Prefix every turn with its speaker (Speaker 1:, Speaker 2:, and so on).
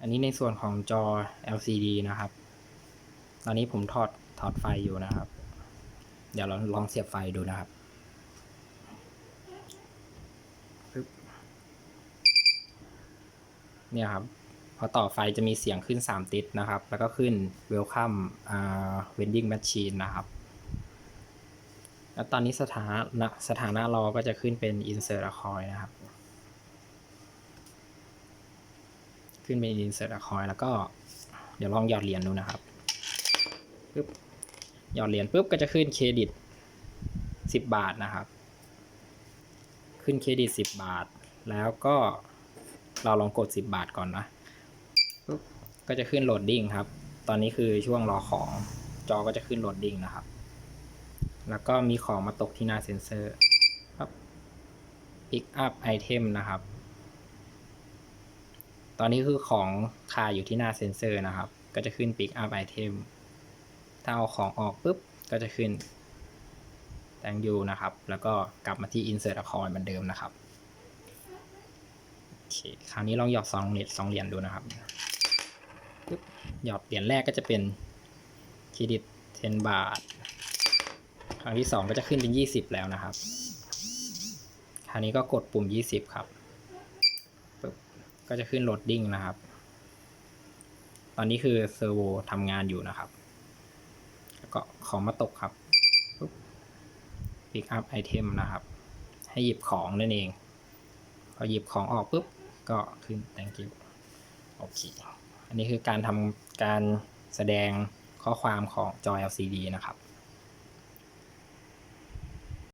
Speaker 1: อันนี้ในส่วนของจอ LCD นะครับ ตอนนี้ผมถอดถอดไฟอยู่นะครับ เดี๋ยวเราลองเสียบไฟดูนะครับเนี่ยครับ พอต่อไฟจะมีเสียงขึ้น 3 ติดนะครับ แล้วก็ขึ้น Welcome อ่า Vending Machine นะครับ แล้วตอนนี้สถานะสถานะรอก็จะขึ้นเป็น Insert a coin นะครับ ขึ้นเป็น Insert a coin แล้วก็เดี๋ยวลองหยอดเหรียญดูนะครับปึ๊บหยอดเหรียญปุ๊บก็จะขึ้นเครดิต 10 บาทนะครับ ขึ้นเครดิต 10 บาท แล้วก็เราลองกด 10 บาทก่อนนะปุ๊บก็จะขึ้นโหลดดิ้งครับ ตอนนี้คือช่วงรอของจอก็จะขึ้นโหลดดิ้งนะครับ แล้วก็มีของมาตกที่หน้าเซ็นเซอร์ครับ pick up item นะครับ ตอนนี้คือของคาอยู่ที่หน้าเซ็นเซอร์นะครับ ก็จะขึ้น pick up item ถ้าเอาของออกปุ๊บ ก็จะขึ้น thank you นะครับ แล้วก็กลับมาที่ insert a coin เหมือนเดิมนะครับโอเคคราวนี้ลองหยอดสองเหรียญสองเหรียญดูนะครับปึ๊บหยอดเหรียญแรกก็จะเป็นเครดิต10 บาท ครั้งที่สองก็จะขึ้นเป็น 20 แล้วนะครับ คราวนี้ก็กดปุ่ม 20 ครับปึ๊บ ก็จะขึ้นโหลดดิ้งนะครับ ตอนนี้คือเซอร์โวทำงานอยู่นะครับ แล้วก็ของมาตกครับปุ๊บ pick up item นะครับ ให้หยิบของนั่นเอง พอหยิบของออกปุ๊บ ก็ขึ้น thank you โอเค อันนี้คือการทำการแสดงข้อความของจอ LCD นะครับ